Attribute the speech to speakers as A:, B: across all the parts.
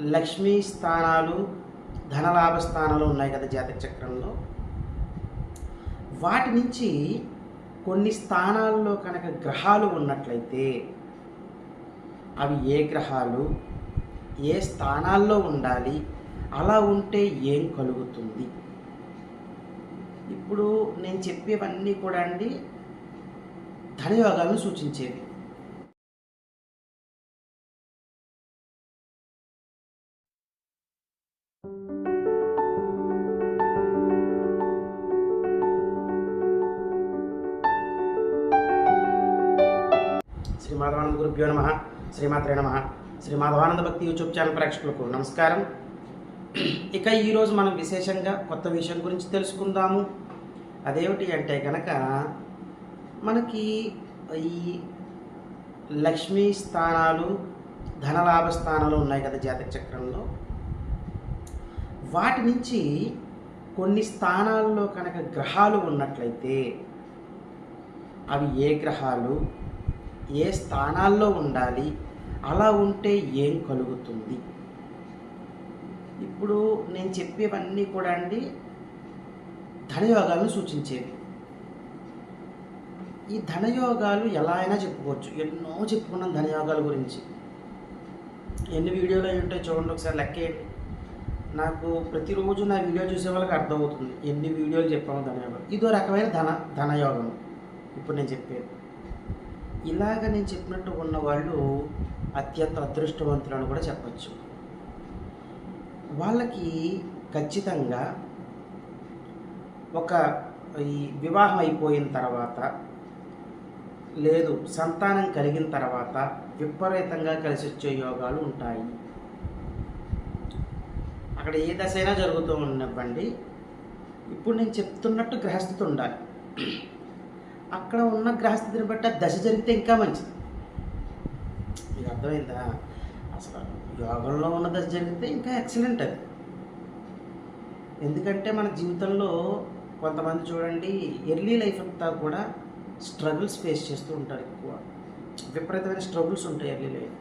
A: లక్ష్మీ స్థానాలు ధనలాభ స్థానాలు ఉన్నాయి కదా జాతక చక్రంలో. వాటి నుంచి కొన్ని స్థానాల్లో కనుక గ్రహాలు ఉన్నట్లయితే అవి ఏ గ్రహాలు ఏ స్థానాల్లో ఉండాలి అలా ఉంటే ఏం కలుగుతుంది? ఇప్పుడు నేను చెప్పేవన్నీ కూడా అండి ధనయోగాలను సూచించేవి. మాధవానంద గురుభ్యో నమ. శ్రీమాత్రే నమ. శ్రీ మాధవానంద భక్తి యూట్యూబ్ ఛానల్ ప్రేక్షకులకు నమస్కారం. ఇక ఈరోజు మనం విశేషంగా కొత్త విషయం గురించి తెలుసుకుందాము. అదేమిటి అంటే కనుక మనకి ఈ లక్ష్మీ స్థానాలు ధనలాభ స్థానాలు ఉన్నాయి కదా జాతక చక్రంలో. వాటి నుంచి కొన్ని స్థానాల్లో కనుక గ్రహాలు ఉన్నట్లయితే అవి ఏ గ్రహాలు? ఏ స్థానాల్లో ఉండాలి అలా ఉంటే ఏం కలుగుతుంది? ఇప్పుడు నేను చెప్పేవన్నీ కూడా అండి ధనయోగాలను సూచించేవి. ఈ ధనయోగాలు ఎలా అయినా చెప్పుకోవచ్చు. ఎన్నో చెప్పుకున్నాం ధనయోగాల గురించి. ఎన్ని వీడియోలు అయి ఉంటాయి చూడండి ఒకసారి లెక్కేయండి నాకు ప్రతిరోజు నా వీడియో చూసే వాళ్ళకి అర్థమవుతుంది. ఎన్ని వీడియోలు చెప్పాము ధనయోగం ఇదో రకమైన ధన ధనయోగం. ఇప్పుడు నేను చెప్పేది. ఇలాగ నేను చెప్పినట్టు ఉన్న వాళ్ళు అత్యంత అదృష్టవంతులను కూడా చెప్పచ్చు. వాళ్ళకి ఖచ్చితంగా ఒక ఈ వివాహం అయిపోయిన తర్వాత లేదు సంతానం కలిగిన తర్వాత విపరీతంగా కలిసి వచ్చే యోగాలు ఉంటాయి. అక్కడ ఏ దశ అయినా జరుగుతూ ఉన్నవ్వండి ఇప్పుడు నేను చెప్తున్నట్టు గ్రహస్థితి ఉండాలి. అక్కడ ఉన్న గ్రహస్థితిని బట్టి దశ జరిగితే ఇంకా మంచిది. మీకు అర్థమైందా? అసలు యోగంలో ఉన్న దశ జరిగితే ఇంకా ఎక్సలెంట్ అది. ఎందుకంటే మన జీవితంలో కొంతమంది చూడండి ఎర్లీ లైఫ్ అంతా కూడా స్ట్రగుల్స్ ఫేస్ చేస్తూ ఉంటారు ఎక్కువ. విపరీతమైన స్ట్రగుల్స్ ఉంటాయి ఎర్లీ లైఫ్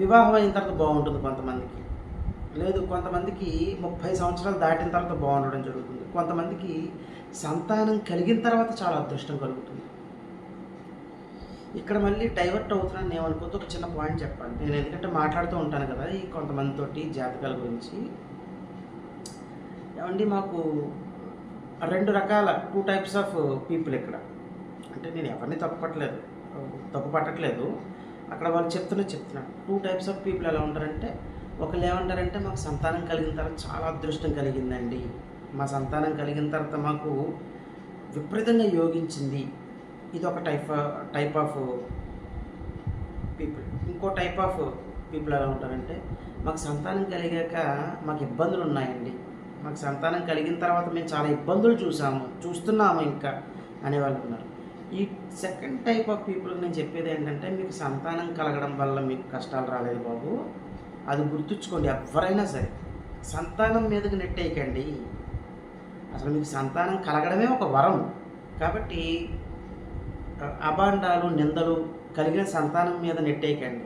A: వివాహం అయిన తర్వాత బాగుంటుంది కొంతమందికి. లేదు కొంతమందికి ముప్పై సంవత్సరాలు దాటిన తర్వాత బాగుండడం జరుగుతుంది. కొంతమందికి సంతానం కలిగిన తర్వాత చాలా అదృష్టం కలుగుతుంది. ఇక్కడ మళ్ళీ డైవర్ట్ అవుతున్నాను నేను ఒక చిన్న పాయింట్ చెప్పాలి. నేను ఎందుకంటే మాట్లాడుతూ ఉంటాను కదా ఈ కొంతమందితోటి జాతకాల గురించి. ఏమండి మాకు రెండు రకాల టూ టైప్స్ ఆఫ్ పీపుల్ ఇక్కడ. అంటే నేను ఎవరిని తప్పుపట్టలేదు తప్పు పట్టట్లేదు అక్కడ వాళ్ళు చెప్తున్నా. చెప్తున్నాను టూ టైప్స్ ఆఫ్ పీపుల్ ఎలా ఉంటారంటే ఒకళ్ళు ఏమంటారంటే మాకు సంతానం కలిగిన తర్వాత చాలా అదృష్టం కలిగిందండి. మా సంతానం కలిగిన తర్వాత మాకు విపరీతంగా యోగించింది. ఇది ఒక టైప్ టైప్ ఆఫ్ పీపుల్. ఇంకో టైప్ ఆఫ్ పీపుల్ ఎలా ఉంటారంటే మాకు సంతానం కలిగాక మాకు ఇబ్బందులు ఉన్నాయండి. మాకు సంతానం కలిగిన తర్వాత మేము చాలా ఇబ్బందులు చూసాము చూస్తున్నాము ఇంకా అనేవాళ్ళు ఉన్నారు. ఈ సెకండ్ టైప్ ఆఫ్ పీపుల్కి నేను చెప్పేది ఏంటంటే మీకు సంతానం కలగడం వల్ల మీకు కష్టాలు రాలేదు బాబు. అది గుర్తుంచుకోండి ఎవరైనా సరే. సంతానం మీదకి నెట్టేయకండి. అసలు మీకు సంతానం కలగడమే ఒక వరం. కాబట్టి అభాండాలు నిందలు కలిగిన సంతానం మీద నెట్టేయకండి.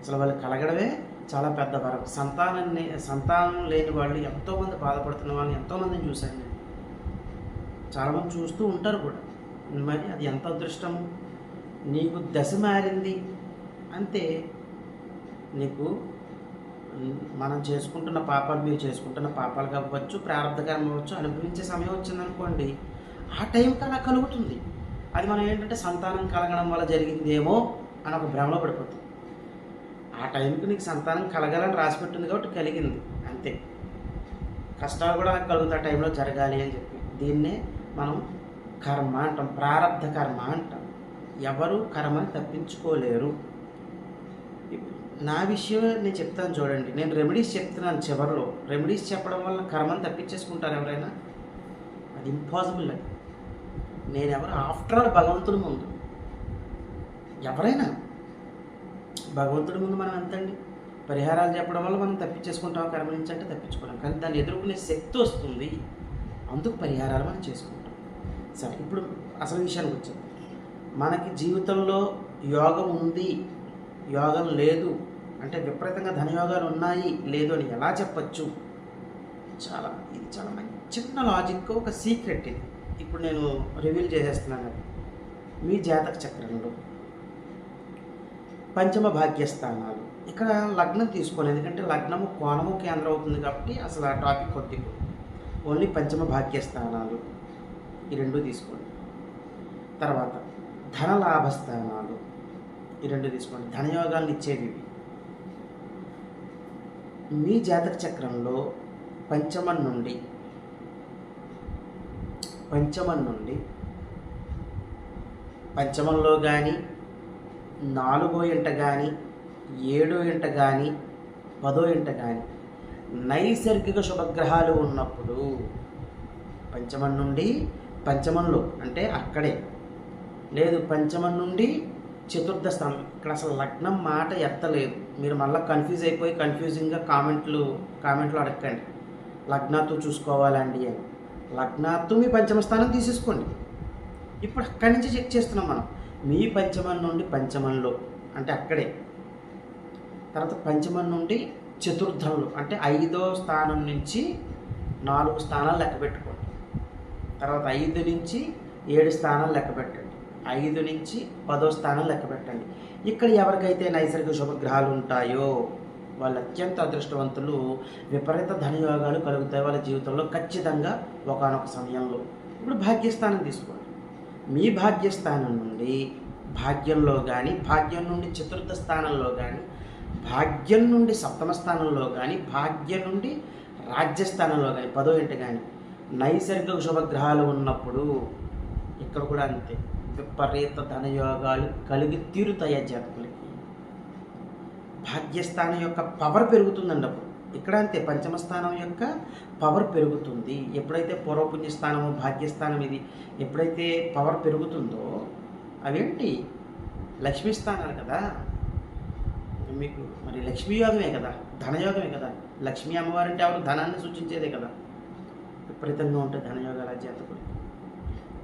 A: అసలు వాళ్ళు కలగడమే చాలా పెద్ద వరం. సంతానాన్ని సంతానం లేని వాళ్ళు ఎంతోమంది బాధపడుతున్న వాళ్ళని ఎంతోమందిని చూశాను నేను. చాలామంది చూస్తూ ఉంటారు కూడా. మరి అది ఎంత అదృష్టం? నీకు దశ మారింది అంతే నీకు మనం చేసుకుంటున్న పాపాలు మీరు చేసుకుంటున్న పాపాలు కావచ్చు ప్రారంభకరం అవ్వచ్చు అనుభవించే సమయం వచ్చిందనుకోండి ఆ టైంకి అలా కలుగుతుంది. అది మనం ఏంటంటే సంతానం కలగడం వల్ల జరిగిందేమో అని ఒక భ్రమలో పడిపోతుంది ఆ టైంకి నీకు సంతానం కలగాలని రాసిపెట్టింది కాబట్టి కలిగింది అంతే. కష్టాలు కూడా కలుగుతా టైంలో జరగాలి అని చెప్పి. దీన్నే మనం కర్మ అంటాం ప్రారంధ కర్మ అంటాం. ఎవరు కర్మని తప్పించుకోలేరు. నా విషయం నేను చెప్తాను చూడండి. నేను రెమెడీస్ చెప్తున్నాను చివరిలో. రెమెడీస్ చెప్పడం వల్ల కర్మను తప్పించేసుకుంటారు ఎవరైనా? అది ఇంపాసిబుల్ అది. నేను ఎవరు? ఆఫ్టర్ ఆల్ భగవంతుడి ముందు. ఎవరైనా? భగవంతుడి ముందు మనం ఎంతండి? పరిహారాలు చెప్పడం వల్ల మనం తప్పించేసుకుంటాం కర్మ నుంచి అంటే తప్పించుకోవడం కానీ దాన్ని ఎదుర్కొనే శక్తి వస్తుంది. అందుకు పరిహారాలు మనం చేసుకుంటాం. సరే ఇప్పుడు అసలు విషయానికి వచ్చాం మనకి జీవితంలో యోగం ఉంది. యోగం లేదు. అంటే విపరీతంగా ధనయోగాలు ఉన్నాయి లేదు అని ఎలా చెప్పచ్చు? చాలా ఇది చాలా మంచి చిన్న లాజిక్ ఒక సీక్రెట్ ఇది. ఇప్పుడు నేను రివీల్ చేసేస్తున్నాను. మీ జాతక చక్రంలో పంచమ భాగ్యస్థానాలు. ఇక్కడ లగ్నం తీసుకోండి ఎందుకంటే లగ్నము కోణము కేంద్రం అవుతుంది కాబట్టి అసలు ఆ టాపిక్ కొద్ది ఓన్లీ పంచమ భాగ్యస్థానాలు. ఈ రెండు తీసుకోండి. తర్వాత ధన లాభస్థానాలు ఈ రెండు తీసుకోండి. ధనయోగాలను ఇచ్చేవి. మీ జాతక చక్రంలో పంచమం నుండి పంచమం నుండి పంచమంలో కానీ నాలుగో ఇంట కానీ ఏడో ఇంట కానీ పదో ఇంట కానీ నైసర్గిక శుభగ్రహాలు ఉన్నప్పుడు పంచమం నుండి పంచమంలో అంటే అక్కడే. లేదు పంచమం నుండి చతుర్థ స్థానం ఇక్కడ అసలు లగ్నం మాట ఎత్తలేదు. మీరు మళ్ళీ కన్ఫ్యూజ్ అయిపోయి కన్ఫ్యూజింగ్గా కామెంట్లు కామెంట్లు అడగండి లగ్నాత్తు చూసుకోవాలండి అని. లగ్నాత్తు మీ పంచమ స్థానం తీసేసుకోండి. ఇప్పుడు అక్కడి నుంచి చెక్ చేస్తున్నాం మనం. మీ పంచమం నుండి పంచమంలో అంటే అక్కడే. తర్వాత పంచమం నుండి చతుర్థంలో అంటే ఐదో స్థానం నుంచి నాలుగు స్థానాలు లెక్క పెట్టుకోండి. తర్వాత ఐదు నుంచి ఏడు స్థానాలు లెక్క పెట్టండి. ఐదు నుంచి పదో స్థానం లెక్క పెట్టండి. ఇక్కడ ఎవరికైతే నైసర్గిక శుభగ్రహాలు ఉంటాయో వాళ్ళు అత్యంత అదృష్టవంతులు విపరీత ధనయోగాలు కలుగుతాయి వాళ్ళ జీవితంలో ఖచ్చితంగా ఒకనొక సమయంలో. ఇప్పుడు భాగ్యస్థానం తీసుకోండి. మీ భాగ్యస్థానం నుండి భాగ్యంలో కానీ భాగ్యం నుండి చతుర్థ స్థానంలో కానీ భాగ్యం నుండి సప్తమ స్థానంలో కానీ భాగ్యం నుండి రాజ్యస్థానంలో కానీ పదో ఇంటి కానీ నైసర్గిక శుభగ్రహాలు ఉన్నప్పుడు ఇక్కడ కూడా అంతే. విపరీత ధనయోగాలు కలిగి తీరుతాయి ఆ జాతకులకి భాగ్యస్థానం యొక్క పవర్ పెరుగుతుందండి అప్పుడు. ఇక్కడ అంతే పంచమ స్థానం యొక్క పవర్ పెరుగుతుంది. ఎప్పుడైతే పూర్వపుణ్యస్థానము భాగ్యస్థానం ఇది ఎప్పుడైతే పవర్ పెరుగుతుందో అవేంటి? లక్ష్మీ స్థానాలు కదా. మీకు మరి లక్ష్మీ యోగమే కదా ధనయోగమే కదా. లక్ష్మీ అమ్మవారు అంటే ఎవరు? ధనాన్ని సూచించేదే కదా. విపరీతంగా ఉంటే ధనయోగాల జాతకులు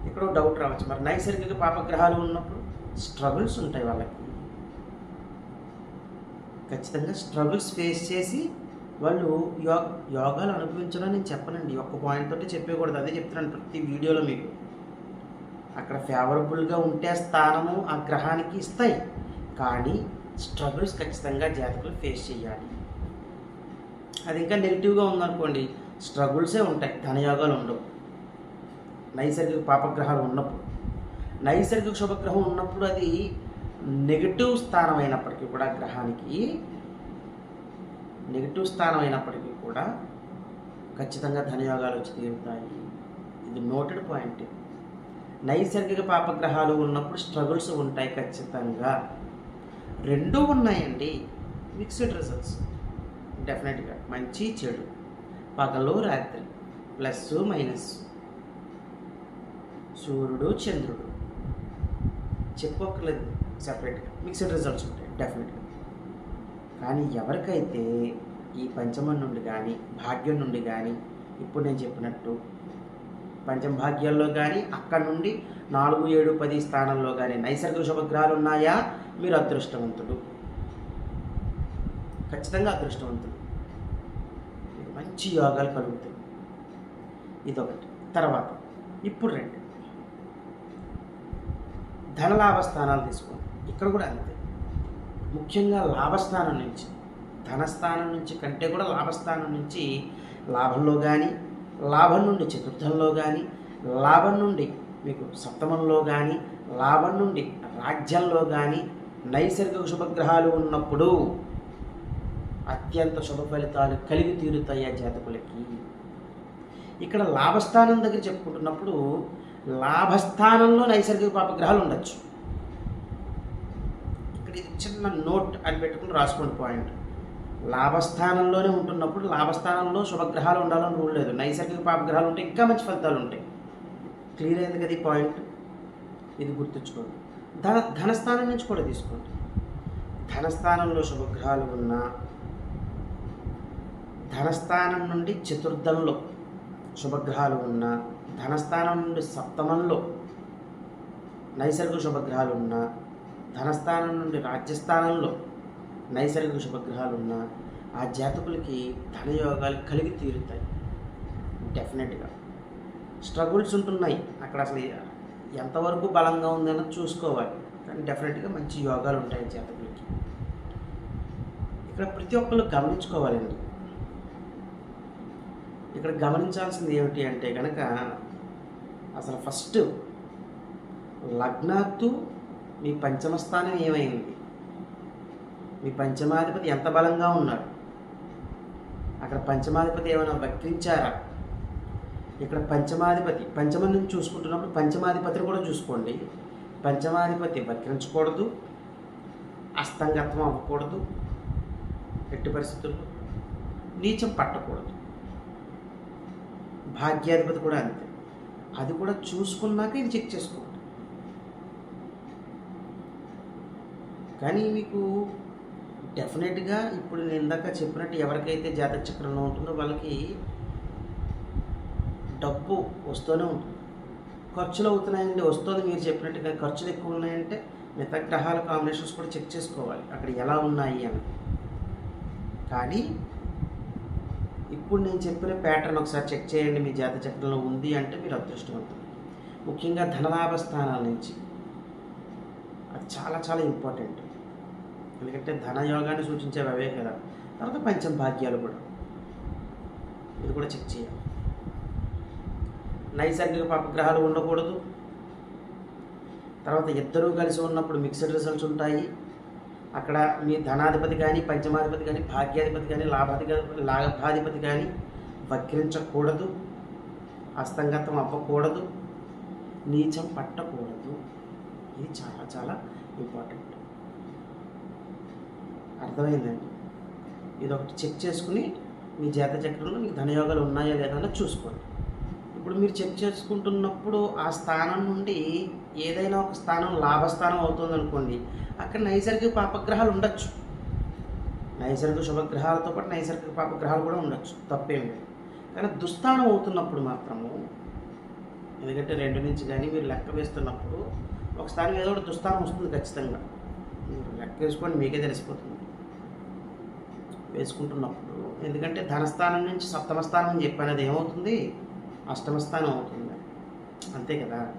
A: ఇక్కడ డౌట్ రావచ్చు. మరి నైసర్గిక పాపగ్రహాలు ఉన్నప్పుడు స్ట్రగుల్స్ ఉంటాయి వాళ్ళకి. ఖచ్చితంగా స్ట్రగుల్స్ ఫేస్ చేసి వాళ్ళు యోగ యోగాలు అనుభవించడం నేను చెప్పనండి. ఒక్క పాయింట్ తోటి చెప్పకూడదు అదే చెప్తున్నాను ప్రతి వీడియోలో మీకు. అక్కడ ఫేవరబుల్గా ఉంటే స్థానము ఆ గ్రహానికి ఇస్తాయి. కానీ స్ట్రగుల్స్ ఖచ్చితంగా జాతకులు ఫేస్ చేయాలి. అది ఇంకా నెగిటివ్గా ఉందనుకోండి స్ట్రగుల్సే ఉంటాయి. ధనయోగాలు ఉండవు. నైసర్గిక పాపగ్రహాలు ఉన్నప్పుడు. నైసర్గిక శుభగ్రహం ఉన్నప్పుడు అది నెగిటివ్ స్థానం అయినప్పటికీ కూడా గ్రహానికి నెగిటివ్ స్థానం అయినప్పటికీ కూడా ఖచ్చితంగా ధనయోగాలు వచ్చి తీరుతాయి. ఇది నోటెడ్ పాయింట్ నైసర్గిక పాపగ్రహాలు ఉన్నప్పుడు స్ట్రగుల్స్ ఉంటాయి ఖచ్చితంగా. రెండూ ఉన్నాయండి. మిక్స్డ్ రిజల్ట్స్ డెఫినెట్గా మంచి చెడు. పగలు రాత్రి. Plus minus. సూర్యుడు చంద్రుడు. చెప్పుకోకలేదు సపరేట్గా మిక్స్డ్ రిజల్ట్స్ ఉంటాయి డెఫినెట్గా కానీ ఎవరికైతే ఈ పంచమం నుండి కానీ భాగ్యం నుండి కానీ ఇప్పుడు నేను చెప్పినట్టు పంచమ భాగ్యాల్లో కానీ అక్కడ నుండి నాలుగు ఏడు పది స్థానంలో కానీ నైసర్గిక శుభగ్రహాలు ఉన్నాయా? మీరు అదృష్టవంతుడు. ఖచ్చితంగా అదృష్టవంతుడు. మంచి యోగాలు కలుగుతాయి. ఇదొకటి. తర్వాత ఇప్పుడు రెండు. ధనలాభ స్థానాలు తీసుకోండి ఇక్కడ కూడా అంతే. ముఖ్యంగా లాభస్థానం నుంచి ధనస్థానం నుంచి కంటే కూడా లాభస్థానం నుంచి లాభంలో కానీ లాభం నుండి చతుర్థంలో కానీ లాభం నుండి మీకు సప్తమంలో కానీ లాభం నుండి రాజ్యంలో కానీ నైసర్గిక శుభగ్రహాలు ఉన్నప్పుడు అత్యంత శుభ ఫలితాలు కలిగి తీరుతాయి ఆ జాతకులకి. ఇక్కడ లాభస్థానం దగ్గర చెప్పుకుంటున్నప్పుడు లాభస్థానంలో నైసర్గిక పాపగ్రహాలు ఉండొచ్చు. ఇక్కడ ఇది చిన్న నోట్ అని పెట్టుకుని రాసుకోండి పాయింట్. లాభస్థానంలోనే ఉంటున్నప్పుడు లాభస్థానంలో శుభగ్రహాలు ఉండాలని రూల్ లేదు. నైసర్గిక పాపగ్రహాలు ఉంటే ఇంకా మంచి ఫలితాలు ఉంటాయి. క్లియర్ అయింది కదా ఈ పాయింట్? ఇది గుర్తుంచుకోండి. ధన ధనస్థానం నుంచి కూడా తీసుకోండి. ధనస్థానంలో శుభగ్రహాలు ఉన్నా ధనస్థానం నుండి చతుర్థంలో శుభగ్రహాలు ఉన్నా ధనస్థానం నుండి సప్తమంలో నైసర్గిక శుభగ్రహాలు ఉన్నా ధనస్థానం నుండి రాజ్యస్థానంలో నైసర్గిక శుభగ్రహాలు ఉన్నా ఆ జాతకులకి ధనయోగాలు కలిగి తీరుతాయి. డెఫినెట్గా స్ట్రగుల్స్ ఉంటున్నాయి. అక్కడ అసలు ఎంతవరకు బలంగా ఉందన్నది చూసుకోవాలి. కానీ డెఫినెట్గా మంచి యోగాలు ఉంటాయి జాతకులకి. ఇక్కడ ప్రతి ఒక్కరు గమనించుకోవాలండి. ఇక్కడ గమనించాల్సింది ఏమిటి అంటే కనుక అసలు ఫస్ట్ లగ్నాత్తు మీ పంచమ స్థానం ఏమైంది? మీ పంచమాధిపతి ఎంత బలంగా ఉన్నాడు? అక్కడ పంచమాధిపతి ఏమైనా వక్రించారా ఇక్కడ పంచమాధిపతి పంచమం నుంచి చూసుకుంటున్నప్పుడు పంచమాధిపతిని కూడా చూసుకోండి. పంచమాధిపతి వక్రించకూడదు అస్తంగత్వం అవ్వకూడదు ఎట్టి పరిస్థితుల్లో నీచం పట్టకూడదు. భాగ్యాధిపతి కూడా అంతే. అది కూడా చూసుకున్నాక ఇది చెక్ చేసుకోండి కానీ మీకు డెఫినెట్గా ఇప్పుడు నేను ఇందాక చెప్పినట్టు ఎవరికైతే జాతక చక్రంలో ఉంటుందో వాళ్ళకి డబ్బు వస్తూనే ఉంటుంది. ఖర్చులు అవుతున్నాయండి వస్తుంది మీరు చెప్పినట్టుగా. ఖర్చులు ఎక్కువ ఉన్నాయంటే మిగతా గ్రహాల కాంబినేషన్స్ కూడా చెక్ చేసుకోవాలి. అక్కడ ఎలా ఉన్నాయి అని కానీ ఇప్పుడు నేను చెప్పిన ప్యాటర్న్ ఒకసారి చెక్ చేయండి మీ జాత చక్రంలో ఉంది అంటే మీరు అదృష్టవంతులు. ముఖ్యంగా ధనలాభ స్థానాల నుంచి. అది చాలా చాలా ఇంపార్టెంట్ ఎందుకంటే ధనయోగాన్ని సూచించేవి అవే కదా. తర్వాత పంచం భాగ్యాలు కూడా. ఇది కూడా చెక్ చేయాలి. నైసర్గిక పాపగ్రహాలు ఉండకూడదు. తర్వాత ఇద్దరూ కలిసి ఉన్నప్పుడు మిక్స్డ్ రిజల్ట్స్ ఉంటాయి. అక్కడ మీ ధనాధిపతి కానీ పంచమాధిపతి కానీ భాగ్యాధిపతి కానీ లాభాధిపతి లాభాధిపతి కానీ వక్రించకూడదు అస్తంగతం అవ్వకూడదు నీచం పట్టకూడదు. ఇది చాలా చాలా ఇంపార్టెంట్ అర్థమైందండి? ఇది ఒకటి చెక్ చేసుకుని మీ జాతచక్రంలో మీకు ధనయోగాలు ఉన్నాయా లేదా చూసుకోండి. ఇప్పుడు మీరు చెక్ చేసుకుంటున్నప్పుడు ఆ స్థానం నుండి ఏదైనా ఒక స్థానం లాభస్థానం అవుతుంది అనుకోండి అక్కడ నైసర్గిక పాపగ్రహాలు ఉండొచ్చు. నైసర్గిక శుభగ్రహాలతో పాటు నైసర్గిక పాపగ్రహాలు కూడా ఉండొచ్చు తప్పేం లేదు. కానీ దుస్థానం అవుతున్నప్పుడు మాత్రము ఎందుకంటే రెండు నుంచి కానీ మీరు లెక్క వేస్తున్నప్పుడు ఒక స్థానం ఏదో ఒకటి దుస్థానం వస్తుంది ఖచ్చితంగా. మీరు లెక్క వేసుకోండి మీకే తెలిసిపోతుంది. వేసుకుంటున్నప్పుడు ఎందుకంటే ధనస్థానం నుంచి సప్తమ స్థానం అని చెప్పాను అది ఏమవుతుంది? అష్టమ స్థానం అవుతుంది. అంతే కదా?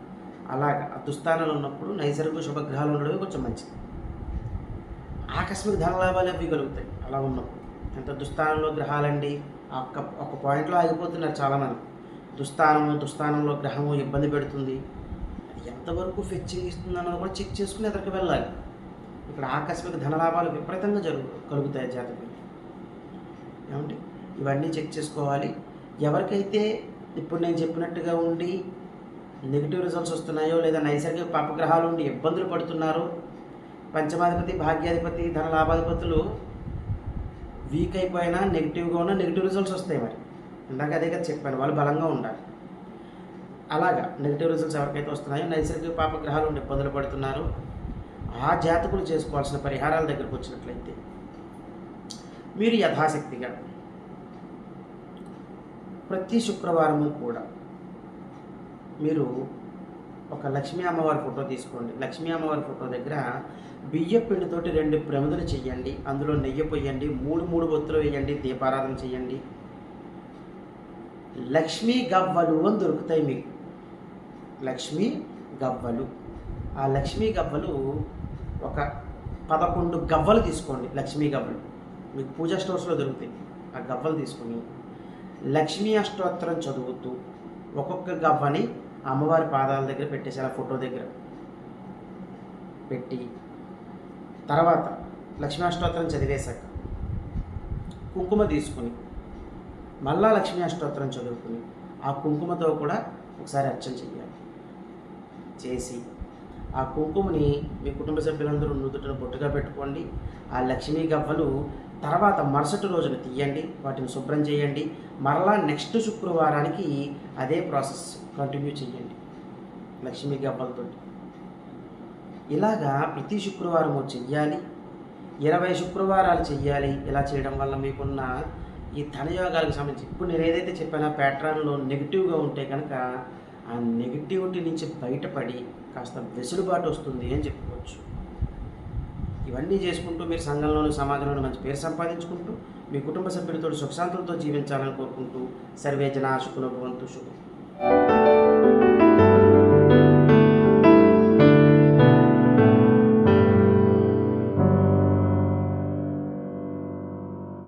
A: అలాగా. ఆ దుస్థానాలు ఉన్నప్పుడు నైసర్గిక శుభగ్రహాలు ఉండడమే కొంచెం మంచిది. ఆకస్మిక ధనలాభాలు అవి కలుగుతాయి. అలా ఉన్నప్పుడు. ఎంత దుస్థానంలో గ్రహాలండి? ఒక్క ఒక పాయింట్లో ఆగిపోతున్నారు చాలామంది. దుస్థానము దుస్థానంలో గ్రహము ఇబ్బంది పెడుతుంది. అది ఎంతవరకు ఫెచ్చింగ్ ఇస్తుంది అన్నది కూడా చెక్ చేసుకుని ఎదరికి వెళ్ళాలి. ఇక్కడ ఆకస్మిక ధనలాభాలు విపరీతంగా జరుగు కలుగుతాయి జాతకులు ఏమంటే ఇవన్నీ చెక్ చేసుకోవాలి. ఎవరికైతే ఇప్పుడు నేను చెప్పినట్టుగా ఉండి నెగిటివ్ రిజల్ట్స్ వస్తున్నాయో లేదా నైసర్గిక పాపగ్రహాలు ఉండి ఇబ్బందులు పడుతున్నారో పంచమాధిపతి భాగ్యాధిపతి ధన లాభాధిపతులు వీక్ అయిపోయినా నెగిటివ్గా ఉన్న నెగిటివ్ రిజల్ట్స్ వస్తాయి మరి. ఇందాక అదే కదా చెప్పాను వాళ్ళు బలంగా ఉండాలి. అలాగా నెగిటివ్ రిజల్ట్స్ ఎవరికైతే వస్తున్నాయో నైసర్గిక పాపగ్రహాలు ఉండి ఇబ్బందులు పడుతున్నారు ఆ జాతకులు చేసుకోవాల్సిన పరిహారాల దగ్గరకు వచ్చినట్లయితే మీరు యథాశక్తిగా ప్రతి శుక్రవారము కూడా. మీరు ఒక లక్ష్మీ అమ్మవారి ఫోటో తీసుకోండి. లక్ష్మీ అమ్మవారి ఫోటో దగ్గర బియ్య పిండితోటి రెండు ప్రమిదలు చేయండి అందులో నెయ్యి పొయ్యండి మూడు మూడు ఒత్తులు వేయండి. దీపారాధన చేయండి లక్ష్మీ గవ్వలు అని దొరుకుతాయి మీకు. లక్ష్మీ గవ్వలు. ఆ లక్ష్మీ గవ్వలు ఒక పదకొండు గవ్వలు తీసుకోండి. లక్ష్మీ గవ్వలు. మీకు పూజా స్టోర్స్లో దొరుకుతాయి. ఆ గవ్వలు తీసుకొని లక్ష్మీ అష్టోత్తరం చదువుతూ ఒక్కొక్క గవ్వని అమ్మవారి పాదాల దగ్గర పెట్టేసి అలా ఫోటో దగ్గర పెట్టి తర్వాత లక్ష్మీ అష్టోత్తరం చదివేశాక కుంకుమ తీసుకుని మళ్ళా లక్ష్మీ అష్టోత్తరం చదువుకుని ఆ కుంకుమతో కూడా ఒకసారి అర్చన చేయాలి చేసి ఆ కుంకుమని మీ కుటుంబ సభ్యులందరూ నుదుటను బొట్టుగా పెట్టుకోండి. ఆ లక్ష్మీ గవ్వలు తర్వాత మరుసటి రోజున తీయండి. వాటిని శుభ్రం చేయండి. మరలా నెక్స్ట్ శుక్రవారానికి అదే ప్రాసెస్ కంటిన్యూ చేయండి. లక్ష్మీ గబ్బలతో. ఇలాగా ప్రతి శుక్రవారము చెయ్యాలి. ఇరవై శుక్రవారాలు చెయ్యాలి. ఇలా చేయడం వల్ల మీకున్న ఈ ధనయోగాలకు సంబంధించి ఇప్పుడు నేను ఏదైతే చెప్పానో ప్యాట్రాన్లో నెగిటివ్గా ఉంటే కనుక ఆ నెగిటివిటీ నుంచి బయటపడి కాస్త వెసులుబాటు వస్తుంది అని చెప్పుకోవచ్చు. ఇవన్నీ చేసుకుంటూ మీరు సంఘంలోనూ సమాజంలోనూ మంచి పేరు సంపాదించుకుంటూ మీ కుటుంబ సభ్యులతో సుఖశాంతులతో జీవించాలని కోరుకుంటూ సర్వేజన జన భవంతు శుభం.